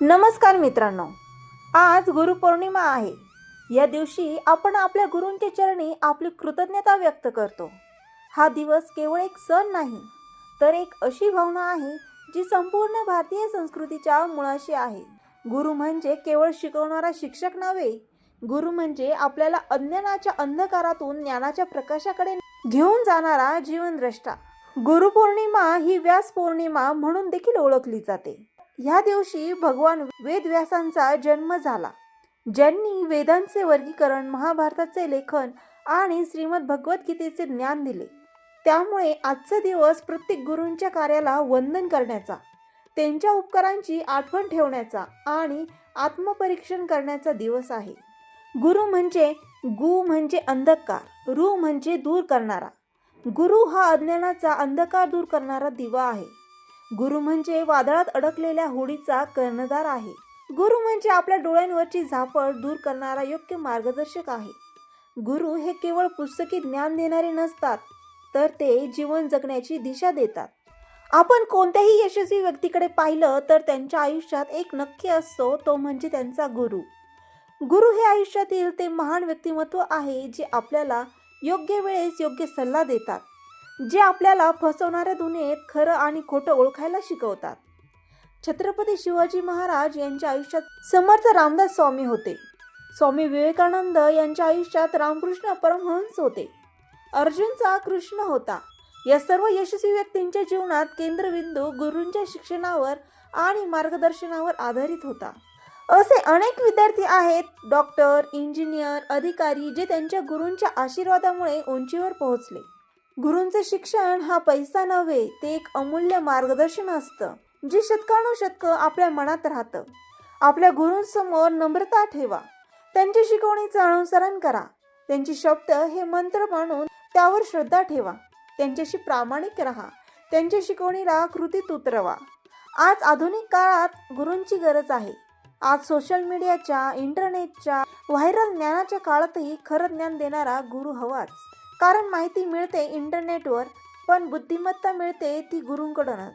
नमस्कार मित्रांनो आज गुरुपौर्णिमा आहे. या दिवशी आपण आपल्या गुरूंच्या चरणी आपली कृतज्ञता व्यक्त करतो. हा दिवस केवळ एक सण नाही तर एक अशी भावना आहे जी संपूर्ण भारतीय संस्कृतीच्या मुळाशी आहे. गुरु म्हणजे केवळ शिकवणारा शिक्षक नव्हे गुरु म्हणजे आपल्याला अज्ञानाच्या अंधकारातून ज्ञानाच्या प्रकाशाकडे घेऊन जाणारा जीवनद्रष्टा. गुरुपौर्णिमा ही व्यास पौर्णिमा म्हणून देखील ओळखली जाते. ह्या दिवशी भगवान वेदव्यासांचा जन्म झाला. ज्यांनी वेदांचे वर्गीकरण महाभारताचे लेखन आणि श्रीमद भगवद्गीतेचे ज्ञान दिले. त्यामुळे आजचा दिवस प्रत्येक गुरूंच्या कार्याला वंदन करण्याचा त्यांच्या उपकारांची आठवण ठेवण्याचा आणि आत्मपरीक्षण करण्याचा दिवस आहे. गुरु म्हणजे गु म्हणजे अंधकार रू म्हणजे दूर करणारा. गुरु हा अज्ञानाचा अंधकार दूर करणारा दिवा आहे. गुरु म्हणजे वादळात अडकलेल्या होडीचा कर्णधार आहे. गुरु म्हणजे आपल्या डोळ्यांवरची झापड दूर करणारा योग्य मार्गदर्शक आहे. गुरु हे केवळ पुस्तकी ज्ञान देणारे नसतात तर ते जीवन जगण्याची दिशा देतात. आपण कोणत्याही यशस्वी व्यक्तीकडे पाहिलं तर त्यांच्या आयुष्यात एक नक्की असतो तो म्हणजे त्यांचा गुरु. गुरु हे आयुष्यातील ते महान व्यक्तिमत्व आहे जे आपल्याला योग्य वेळेस योग्य सल्ला देतात. जे आपल्याला फसवणाऱ्या दुनियेत खरं आणि खोटं ओळखायला शिकवतात. छत्रपती शिवाजी महाराज यांच्या आयुष्यात समर्थ रामदास स्वामी होते. स्वामी विवेकानंद यांच्या आयुष्यात रामकृष्ण परमहंस होते. अर्जुनचा कृष्ण होता. या सर्व यशस्वी व्यक्तींच्या जीवनात केंद्रबिंदू गुरूंच्या शिक्षणावर आणि मार्गदर्शनावर आधारित होता. असे अनेक विद्यार्थी आहेत डॉक्टर इंजिनियर अधिकारी जे त्यांच्या गुरूंच्या आशीर्वादामुळे उंचीवर पोहोचले. गुरूंचे शिक्षण हा पैसा नव्हे ते एक अमूल्य मार्गदर्शन असतं जे शतकानुशतक आपल्या मनात राहतं. आपल्या गुरूंसमोर नम्रता ठेवा. त्यांच्या शिकवणीचं अनुसरण करा. त्यांचे शब्द हे मंत्र मानून त्यावर श्रद्धा ठेवा. त्यांच्याशी प्रामाणिक राहा. त्यांच्या शिकवणीला कृतीत उतरवा. आज आधुनिक काळात गुरूंची गरज आहे. आज सोशल मीडियाच्या इंटरनेटच्या व्हायरल ज्ञानाच्या काळातही खरं ज्ञान देणारा गुरु हवाच. कारण माहिती मिळते इंटरनेटवर पण बुद्धिमत्ता मिळते ती गुरूंकडूनच.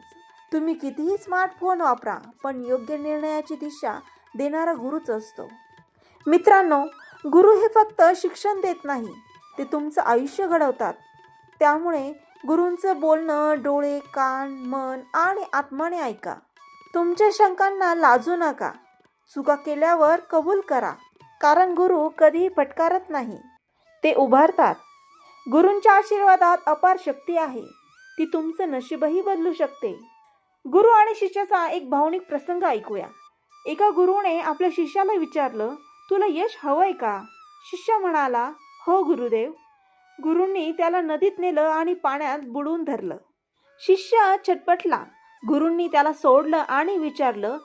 तुम्ही कितीही स्मार्टफोन वापरा पण योग्य निर्णयाची दिशा देणारा गुरुच असतो. मित्रांनो गुरु हे फक्त शिक्षण देत नाही ते तुमचं आयुष्य घडवतात. त्यामुळे गुरूंचं बोलणं डोळे कान मन आणि आत्माने ऐका. तुमच्या शंकांना लाजू नका. चुका केल्यावर कबूल करा कारण गुरु कधीही फटकारत नाही. ते उभारतात. गुरूंच्या आशीर्वादात अपार शक्ती आहे. ती तुमचं नशीबही बदलू शकते. गुरु आणि शिष्याचा एक भावनिक प्रसंग ऐकूया. एका गुरुने आपल्या शिष्याला विचारलं तुला यश हवंय का? शिष्य म्हणाला हो गुरुदेव. गुरूंनी त्याला नदीत नेलं आणि पाण्यात बुडवून धरलं. शिष्य छटपटला. गुरूंनी त्याला सोडलं आणि विचारलं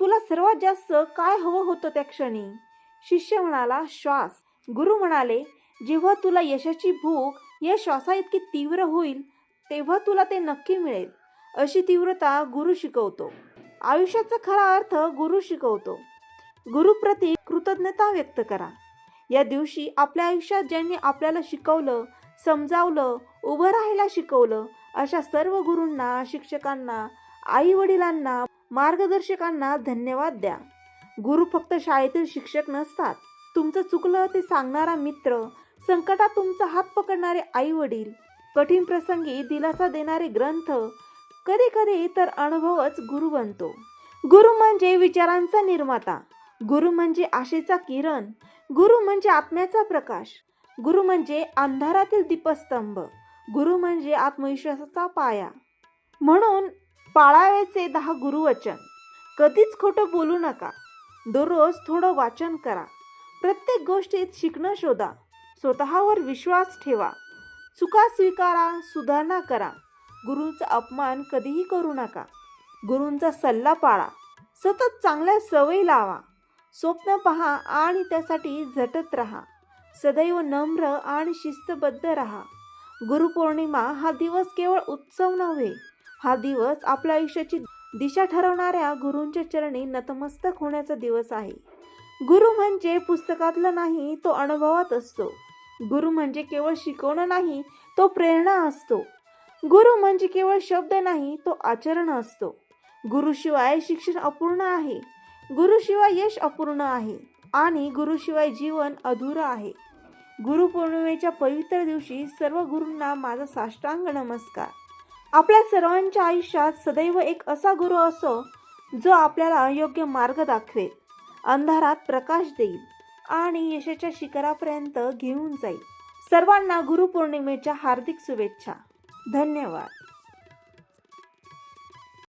तुला सर्वात जास्त काय हवं होतं त्या क्षणी? शिष्य म्हणाला श्वास. गुरु म्हणाले जेव्हा तुला यशाची भूक या श्वासा इतकी तीव्र होईल तेव्हा तुला ते नक्की मिळेल. अशी तीव्रता गुरु शिकवतो. आयुष्याचा खरा अर्थ गुरु शिकवतो. गुरुप्रती कृतज्ञता व्यक्त करा. या दिवशी आपल्या आयुष्यात ज्यांनी आपल्याला शिकवलं समजावलं उभं राहायला शिकवलं अशा सर्व गुरूंना शिक्षकांना आई वडिलांना मार्गदर्शकांना धन्यवाद द्या. गुरु फक्त शाळेतील शिक्षक नसतात. तुमचं चुकलं ते सांगणारा मित्र संकटात तुमचा हात पकडणारे आई वडील कठीण प्रसंगी दिलासा देणारे ग्रंथ कधी कधी तर अनुभवच गुरु बनतो. गुरु म्हणजे विचारांचा निर्माता. गुरु म्हणजे आशेचा किरण. गुरु म्हणजे आत्म्याचा प्रकाश. गुरु म्हणजे अंधारातील दीपस्तंभ. गुरु म्हणजे आत्मविश्वासाचा पाया. म्हणून पाळावेचे दहा गुरुवचन. कधीच खोटं बोलू नका. दररोज थोडं वाचन करा. प्रत्येक गोष्टीत शिकणं शोधा. स्वतःवर विश्वास ठेवा. चुका स्वीकारा सुधारणा करा. गुरूंचा अपमान कधीही करू नका. गुरूंचा सल्ला पाळा. सतत चांगल्या सवयी लावा. स्वप्न पहा आणि त्यासाठी झटत राहा. सदैव नम्र आणि शिस्तबद्ध राहा. गुरुपौर्णिमा हा दिवस केवळ उत्सव नव्हे हा दिवस आपल्या आयुष्याची दिशा ठरवणाऱ्या गुरूंच्या चरणी नतमस्तक होण्याचा दिवस आहे. गुरु म्हणजे पुस्तकातलं नाही तो अनुभवात असतो. गुरु म्हणजे केवळ शिकवणं नाही तो प्रेरणा असतो. गुरु म्हणजे केवळ शब्द नाही तो आचरण असतो. गुरुशिवाय शिक्षण अपूर्ण आहे. गुरुशिवाय यश अपूर्ण आहे आणि गुरुशिवाय जीवन अधुरं आहे. गुरुपौर्णिमेच्या पवित्र दिवशी सर्व गुरूंना माझा साष्टांग नमस्कार. आपल्या सर्वांच्या आयुष्यात सदैव एक असा गुरु असो जो आपल्याला योग्य मार्ग दाखवेल. अंधारात प्रकाश देईल. आणि यशाच्या शिखरापर्यंत घेऊन जाईल सर्वांना गुरुपौर्णिमेच्या हार्दिक शुभेच्छा. धन्यवाद.